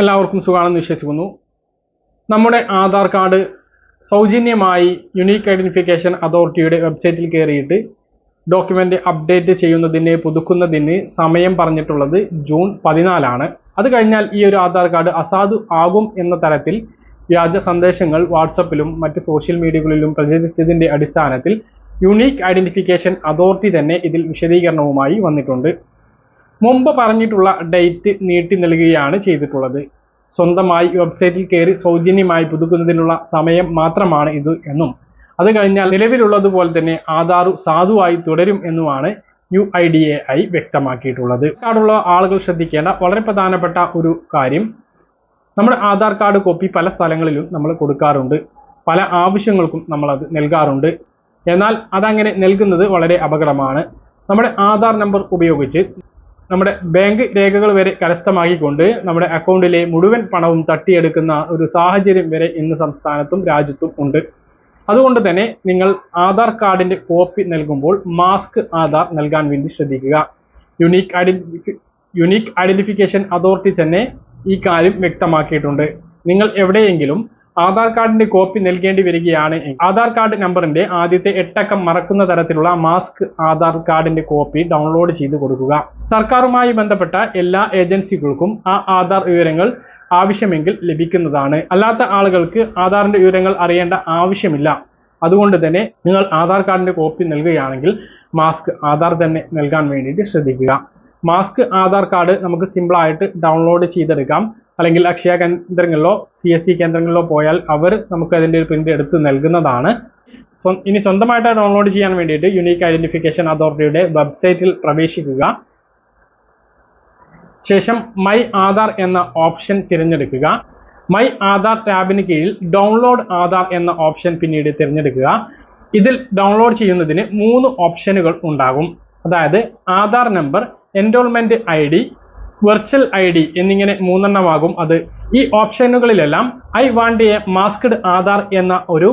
എല്ലാവർക്കും സുഖമാണെന്ന് വിശ്വസിക്കുന്നു. നമ്മുടെ ആധാർ കാർഡ് സൗജന്യമായി യുണീക്ക് ഐഡന്റിഫിക്കേഷൻ അതോറിറ്റിയുടെ വെബ്സൈറ്റിൽ കയറിയിട്ട് ഡോക്യുമെന്റ് അപ്ഡേറ്റ് ചെയ്യുന്നതിന് പുതുക്കുന്നതിന് സമയം പറഞ്ഞിട്ടുള്ളത് ജൂൺ പതിനാലാണ്. അത് കഴിഞ്ഞാൽ ഈ ഒരു ആധാർ കാർഡ് അസാധു ആകും എന്ന തരത്തിൽ വ്യാജ സന്ദേശങ്ങൾ വാട്സപ്പിലും മറ്റ് സോഷ്യൽ മീഡിയകളിലും പ്രചരിച്ചതിന്റെ അടിസ്ഥാനത്തിൽ യുണീക്ക് ഐഡന്റിഫിക്കേഷൻ അതോറിറ്റി തന്നെ ഇതിൽ വിശദീകരണവുമായി വന്നിട്ടുണ്ട്. മുമ്പ് പറഞ്ഞിട്ടുള്ള ഡേറ്റ് നീട്ടി നൽകുകയാണ് ചെയ്തിട്ടുള്ളത്. സ്വന്തമായി വെബ്സൈറ്റിൽ കയറി സൗജന്യമായി പുതുക്കുന്നതിനുള്ള സമയം മാത്രമാണ് ഇത് എന്നും. അത് കഴിഞ്ഞാൽ നിലവിലുള്ളതുപോലെ തന്നെ ആധാർ സാധുവായി തുടരും എന്നുമാണ് U I D A I വ്യക്തമാക്കിയിട്ടുള്ളത്. കാർഡുള്ള ആളുകൾ ശ്രദ്ധിക്കേണ്ട വളരെ പ്രധാനപ്പെട്ട ഒരു കാര്യം. നമ്മുടെ ആധാർ കാർഡ് കോപ്പി പല സ്ഥലങ്ങളിലും നമ്മൾ കൊടുക്കാറുണ്ട്. പല ആവശ്യങ്ങൾക്കും നമ്മളത് നൽകാറുണ്ട്. എന്നാൽ അതങ്ങനെ നൽകുന്നത് വളരെ അപകടമാണ്. നമ്മുടെ ആധാർ നമ്പർ ഉപയോഗിച്ച് നമ്മുടെ ബാങ്ക് രേഖകൾ വരെ കരസ്ഥമാക്കിക്കൊണ്ട് നമ്മുടെ അക്കൗണ്ടിലെ മുഴുവൻ പണവും തട്ടിയെടുക്കുന്ന ഒരു സാഹചര്യം വരെ ഇന്ന് സംസ്ഥാനത്തും രാജ്യത്തും ഉണ്ട്. അതുകൊണ്ട് തന്നെ നിങ്ങൾ ആധാർ കാർഡിന്റെ കോപ്പി നൽകുമ്പോൾ മാസ്ക് ആധാർ നൽകാൻ വേണ്ടി ശ്രദ്ധിക്കുക. Unique identify unique identification authority തന്നെ ഈ കാര്യം വ്യക്തമാക്കിയിട്ടുണ്ട്. നിങ്ങൾ എവിടെയെങ്കിലും ആധാർ കാർഡിന്റെ കോപ്പി നൽകേണ്ടി വരികയാണ് ആധാർ കാർഡ് നമ്പറിന്റെ ആദ്യത്തെ എട്ടക്കം മറക്കുന്ന തരത്തിലുള്ള മാസ്ക് ആധാർ കാർഡിന്റെ കോപ്പി ഡൗൺലോഡ് ചെയ്ത് കൊടുക്കുക. സർക്കാരുമായി ബന്ധപ്പെട്ട എല്ലാ ഏജൻസികൾക്കും ആ ആധാർ വിവരങ്ങൾ ആവശ്യമെങ്കിൽ ലഭിക്കുന്നതാണ്. അല്ലാത്ത ആളുകൾക്ക് ആധാറിന്റെ വിവരങ്ങൾ അറിയേണ്ട ആവശ്യമില്ല. അതുകൊണ്ട് തന്നെ നിങ്ങൾ ആധാർ കാർഡിന്റെ കോപ്പി നൽകുകയാണെങ്കിൽ മാസ്ക് ആധാർ തന്നെ നൽകാൻ വേണ്ടിയിട്ട് ശ്രദ്ധിക്കുക. മാസ്ക് ആധാർ കാർഡ് നമുക്ക് സിമ്പിൾ ആയിട്ട് ഡൗൺലോഡ് ചെയ്തെടുക്കാം. അല്ലെങ്കിൽ അക്ഷയ കേന്ദ്രങ്ങളിലോ സി എസ് സി കേന്ദ്രങ്ങളിലോ പോയാൽ അവർ നമുക്ക് അതിന്റെ ഒരു പ്രിന്റ് എടുത്ത് നൽകുന്നതാണ്. ഇനി സ്വന്തമായിട്ട് ഡൗൺലോഡ് ചെയ്യാൻ വേണ്ടിയിട്ട് യുണീക്ക് ഐഡന്റിഫിക്കേഷൻ അതോറിറ്റിയുടെ വെബ്സൈറ്റിൽ പ്രവേശിക്കുക. ശേഷം മൈ ആധാർ എന്ന ഓപ്ഷൻ തിരഞ്ഞെടുക്കുക. മൈ ആധാർ ടാബിന് കീഴിൽ ഡൗൺലോഡ് ആധാർ എന്ന ഓപ്ഷൻ പിന്നീട് തിരഞ്ഞെടുക്കുക. ഇതിൽ ഡൗൺലോഡ് ചെയ്യുന്നതിന് മൂന്ന് ഓപ്ഷനുകൾ ഉണ്ടാകും. അതായത് Aadhaar number enrolment I virtual I D എന്നിങ്ങനെ മൂന്നെണ്ണമാകും അത്. ഈ ഓപ്ഷനുകളിലെല്ലാം I want a masked Aadhaar എന്ന ഒരു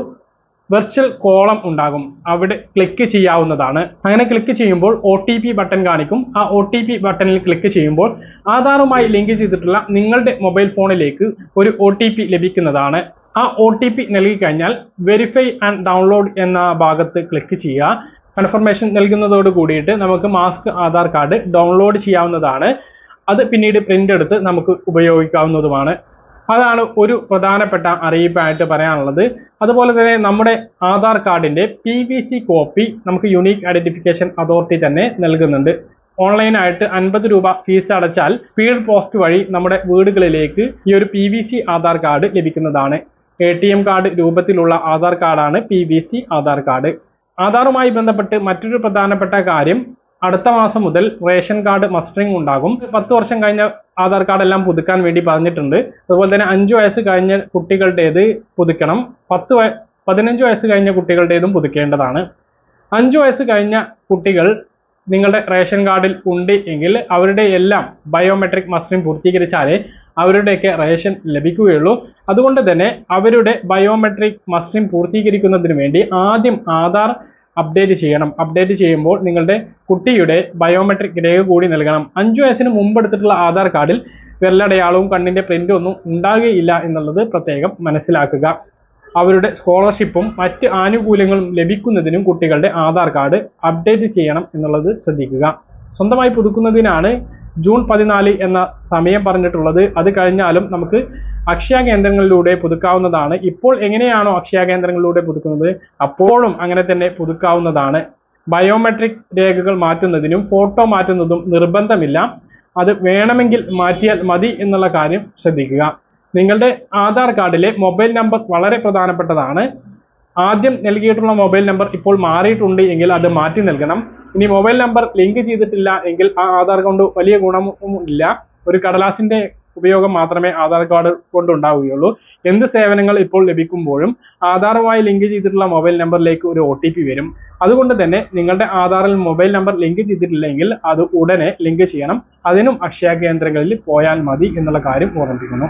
വെർച്വൽ കോളം ഉണ്ടാകും. അവിടെ ക്ലിക്ക് ചെയ്യാവുന്നതാണ്. അങ്ങനെ ക്ലിക്ക് ചെയ്യുമ്പോൾ ഒ ബട്ടൺ കാണിക്കും. ആ ഒ ബട്ടണിൽ ക്ലിക്ക് ചെയ്യുമ്പോൾ ആധാറുമായി ലിങ്ക് ചെയ്തിട്ടുള്ള നിങ്ങളുടെ മൊബൈൽ ഫോണിലേക്ക് ഒരു ഒ ലഭിക്കുന്നതാണ്. ആ ഒ ടി പി നൽകി കഴിഞ്ഞാൽ വെരിഫൈ ആൻഡ് ഡൗൺലോഡ് എന്ന ഭാഗത്ത് ക്ലിക്ക് ചെയ്യുക. കൺഫർമേഷൻ നൽകുന്നതോട് കൂടിയിട്ട് നമുക്ക് മാസ്ക് ആധാർ കാർഡ് ഡൗൺലോഡ് ചെയ്യാവുന്നതാണ്. അത് പിന്നീട് പ്രിന്റ് എടുത്ത് നമുക്ക് ഉപയോഗിക്കാവുന്നതുമാണ്. അതാണ് ഒരു പ്രധാനപ്പെട്ട അറിയിപ്പായിട്ട് പറയാനുള്ളത്. അതുപോലെ തന്നെ നമ്മുടെ ആധാർ കാർഡിന്റെ പി കോപ്പി നമുക്ക് യുണീക്ക് ഐഡന്റിഫിക്കേഷൻ അതോറിറ്റി തന്നെ നൽകുന്നുണ്ട്. ഓൺലൈനായിട്ട് അൻപത് രൂപ ഫീസ് അടച്ചാൽ സ്പീഡ് പോസ്റ്റ് വഴി നമ്മുടെ വീടുകളിലേക്ക് ഈ ഒരു പി ആധാർ കാർഡ് ലഭിക്കുന്നതാണ്. എ കാർഡ് രൂപത്തിലുള്ള ആധാർ കാർഡാണ് പി ആധാർ കാർഡ്. ആധാറുമായി ബന്ധപ്പെട്ട് മറ്റൊരു പ്രധാനപ്പെട്ട കാര്യം അടുത്ത മാസം മുതൽ റേഷൻ കാർഡ് മസ്റ്ററിംഗ് ഉണ്ടാകും. പത്ത് വർഷം കഴിഞ്ഞ ആധാർ കാർഡ് എല്ലാം പുതുക്കാൻ വേണ്ടി പറഞ്ഞിട്ടുണ്ട്. അതുപോലെ തന്നെ അഞ്ചു വയസ്സ് കഴിഞ്ഞ കുട്ടികളുടേത് പുതുക്കണം. പത്ത് വയ പതിനഞ്ച് വയസ്സ് കഴിഞ്ഞ കുട്ടികളുടേതും പുതുക്കേണ്ടതാണ്. അഞ്ചു വയസ്സ് കഴിഞ്ഞ കുട്ടികൾ നിങ്ങളുടെ റേഷൻ കാർഡിൽ ഉണ്ട് എങ്കിൽ അവരുടെ എല്ലാം ബയോമെട്രിക് മസ്റ്ററിംഗ് പൂർത്തീകരിച്ചാലേ അവരുടെയൊക്കെ റേഷൻ ലഭിക്കുകയുള്ളൂ. അതുകൊണ്ട് തന്നെ അവരുടെ ബയോമെട്രിക് മസ്റ്ററിംഗ് പൂർത്തീകരിക്കുന്നതിന് വേണ്ടി ആദ്യം ആധാർ അപ്ഡേറ്റ് ചെയ്യണം. അപ്ഡേറ്റ് ചെയ്യുമ്പോൾ നിങ്ങളുടെ കുട്ടിയുടെ ബയോമെട്രിക് രേഖ കൂടി നൽകണം. അഞ്ചു വയസ്സിന് മുമ്പ് എടുത്തിട്ടുള്ള ആധാർ കാർഡിൽ വിരലടയാളവും കണ്ണിന്റെ പ്രിന്റും ഒന്നും ഉണ്ടാകുകയില്ല എന്നുള്ളത് പ്രത്യേകം മനസ്സിലാക്കുക. അവരുടെ സ്കോളർഷിപ്പും മറ്റ് ആനുകൂല്യങ്ങളും ലഭിക്കുന്നതിനും കുട്ടികളുടെ ആധാർ കാർഡ് അപ്ഡേറ്റ് ചെയ്യണം എന്നുള്ളത് ശ്രദ്ധിക്കുക. സ്വന്തമായി പുതുക്കുന്നതിനാണ് ജൂൺ പതിനാല് എന്ന സമയം പറഞ്ഞിട്ടുള്ളത്. അത് കഴിഞ്ഞാലും നമുക്ക് അക്ഷയ കേന്ദ്രങ്ങളിലൂടെ പുതുക്കാവുന്നതാണ്. ഇപ്പോൾ എങ്ങനെയാണോ അക്ഷയ കേന്ദ്രങ്ങളിലൂടെ പുതുക്കുന്നത്? അപ്പോഴും അങ്ങനെ തന്നെ പുതുക്കാവുന്നതാണ്. ബയോമെട്രിക് രേഖകൾ മാറ്റുന്നതിനും ഫോട്ടോ മാറ്റുന്നതും നിർബന്ധമില്ല. അത് വേണമെങ്കിൽ മാറ്റിയാൽ മതി എന്നുള്ള കാര്യം ശ്രദ്ധിക്കുക. നിങ്ങളുടെ ആധാർ കാർഡിലെ മൊബൈൽ നമ്പർ വളരെ പ്രധാനപ്പെട്ടതാണ്. ആദ്യം നൽകിയിട്ടുള്ള മൊബൈൽ നമ്പർ ഇപ്പോൾ മാറിയിട്ടുണ്ട് എങ്കിൽ അത് മാറ്റി നൽകണം. ഇനി മൊബൈൽ നമ്പർ ലിങ്ക് ചെയ്തിട്ടില്ല എങ്കിൽ ആ ആധാർ കൊണ്ട് വലിയ ഗുണമൊന്നും ഇല്ല. ഒരു കടലാസിന്റെ ഉപയോഗം മാത്രമേ ആധാർ കാർഡ് കൊണ്ട് ഉണ്ടാവുകയുള്ളൂ. എന്ത് സേവനങ്ങൾ ഇപ്പോൾ ലഭിക്കുമ്പോഴും ആധാറുമായി ലിങ്ക് ചെയ്തിട്ടുള്ള മൊബൈൽ നമ്പറിലേക്ക് ഒരു ഒ വരും. അതുകൊണ്ട് തന്നെ നിങ്ങളുടെ ആധാറിൽ മൊബൈൽ നമ്പർ ലിങ്ക് ചെയ്തിട്ടില്ലെങ്കിൽ അത് ഉടനെ ലിങ്ക് ചെയ്യണം. അതിനും അക്ഷയ കേന്ദ്രങ്ങളിൽ പോയാൽ മതി എന്നുള്ള കാര്യം ഓർമ്മിപ്പിക്കുന്നു.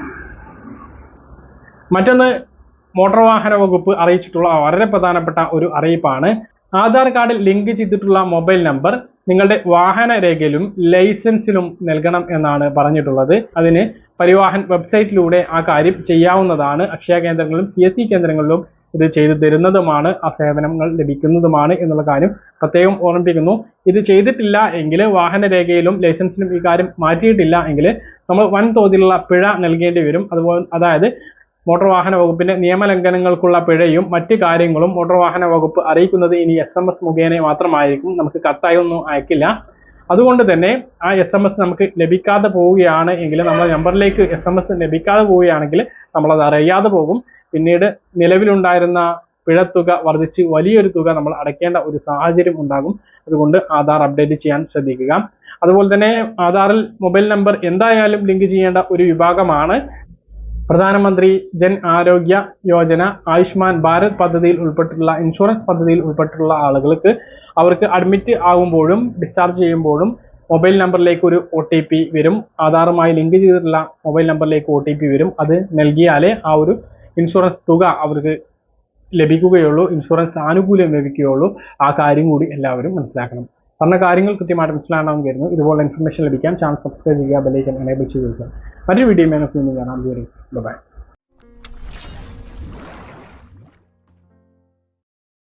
മറ്റൊന്ന് മോട്ടോർ വാഹന വകുപ്പ് അറിയിച്ചിട്ടുള്ള വളരെ പ്രധാനപ്പെട്ട ഒരു അറിയിപ്പാണ്. ആധാർ കാർഡിൽ ലിങ്ക് ചെയ്തിട്ടുള്ള മൊബൈൽ നമ്പർ നിങ്ങളുടെ വാഹന രേഖയിലും ലൈസൻസിലും നൽകണം എന്നാണ് പറഞ്ഞിട്ടുള്ളത്. അതിന് പരിവാഹൻ വെബ്സൈറ്റിലൂടെ ആ കാര്യം ചെയ്യാവുന്നതാണ്. അക്ഷയ കേന്ദ്രങ്ങളിലും സി എസ് കേന്ദ്രങ്ങളിലും ഇത് ചെയ്തു തരുന്നതുമാണ്. ആ സേവനങ്ങൾ ലഭിക്കുന്നതുമാണ് എന്നുള്ള കാര്യം പ്രത്യേകം ഓർമ്മിപ്പിക്കുന്നു. ഇത് ചെയ്തിട്ടില്ല എങ്കിൽ വാഹന രേഖയിലും ലൈസൻസിലും ഈ കാര്യം മാറ്റിയിട്ടില്ല എങ്കിൽ നമ്മൾ വൻതോതിലുള്ള പിഴ നൽകേണ്ടി വരും. അതുപോലെ അതായത് മോട്ടോർ വാഹന വകുപ്പിന്റെ നിയമലംഘനങ്ങൾക്കുള്ള പിഴയും മറ്റ് കാര്യങ്ങളും മോട്ടോർ വാഹന വകുപ്പ് അറിയിക്കുന്നത് ഇനി എസ് എം എസ് മുഖേന മാത്രമായിരിക്കും. നമുക്ക് കത്തായി ഒന്നും അയക്കില്ല. അതുകൊണ്ട് തന്നെ ആ എസ് എം എസ് നമുക്ക് ലഭിക്കാതെ പോവുകയാണ് എങ്കിൽ നമ്മുടെ നമ്പറിലേക്ക് എസ് എം എസ് ലഭിക്കാതെ പോവുകയാണെങ്കിൽ നമ്മളത് അറിയാതെ പോകും. പിന്നീട് നിലവിലുണ്ടായിരുന്ന പിഴത്തുക വർദ്ധിച്ച് വലിയൊരു തുക നമ്മൾ അടയ്ക്കേണ്ട ഒരു സാഹചര്യം ഉണ്ടാകും. അതുകൊണ്ട് ആധാർ അപ്ഡേറ്റ് ചെയ്യാൻ ശ്രദ്ധിക്കുക. അതുപോലെ തന്നെ ആധാറിൽ മൊബൈൽ നമ്പർ എന്തായാലും ലിങ്ക് ചെയ്യേണ്ട ഒരു വിഭാഗമാണ്. പ്രധാനമന്ത്രി ജൻ ആരോഗ്യ യോജന ആയുഷ്മാൻ ഭാരത് പദ്ധതിയിൽ ഉൾപ്പെട്ടിട്ടുള്ള ഇൻഷുറൻസ് പദ്ധതിയിൽ ഉൾപ്പെട്ടിട്ടുള്ള ആളുകൾക്ക് അവർക്ക് അഡ്മിറ്റ് ആകുമ്പോഴും ഡിസ്ചാർജ് ചെയ്യുമ്പോഴും മൊബൈൽ നമ്പറിലേക്ക് ഒരു ഒ ടി പി വരും. ആധാറുമായി ലിങ്ക് ചെയ്തിട്ടുള്ള മൊബൈൽ നമ്പറിലേക്ക് ഒ ടി പി വരും. അത് നൽകിയാലേ ആ ഒരു ഇൻഷുറൻസ് തുക അവർക്ക് ലഭിക്കുകയുള്ളൂ ഇൻഷുറൻസ് ആനുകൂല്യം ലഭിക്കുകയുള്ളൂ. ആ കാര്യം കൂടി എല്ലാവരും മനസ്സിലാക്കണം. പറഞ്ഞ കാര്യങ്ങൾ കൃത്യമായിട്ട് മനസ്സിലാണെന്ന് കരുതുന്നു. ഇതുപോലെ ഇൻഫർമേഷൻ ലഭിക്കാൻ ചാനൽ സബ്സ്ക്രൈബ് ചെയ്യുക ബെല്ലൈക്കൻ എനേബിൾ ചെയ്യുക. മറ്റൊരു വീഡിയോ ഇന്ന് കാണാം. ബൈ